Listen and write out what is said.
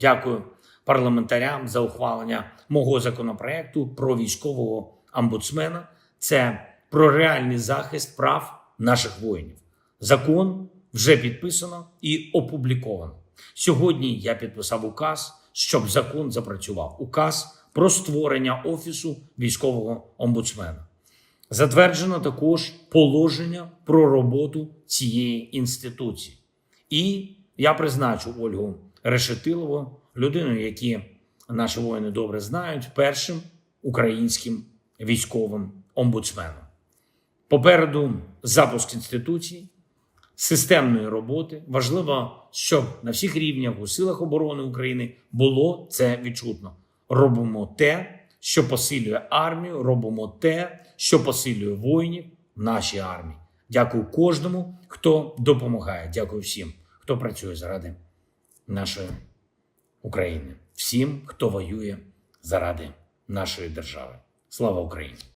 Дякую парламентарям за ухвалення мого законопроекту про військового омбудсмена. Це про реальний захист прав наших воїнів. Закон вже підписано і опубліковано. Сьогодні я підписав указ, щоб закон запрацював. Указ про створення офісу військового омбудсмена. Затверджено також положення про роботу цієї інституції. І я призначу Ольгу Решетилову, людину, які наші воїни добре знають, першим українським військовим омбудсменом. Попереду запуск інституції, системної роботи. Важливо, щоб на всіх рівнях у силах оборони України було це відчутно. Робимо те, що посилює армію, робимо те, що посилює воїнів нашій армії. Дякую кожному, хто допомагає. Дякую всім, хто працює заради нашої України, всім, хто воює заради нашої держави. Слава Україні!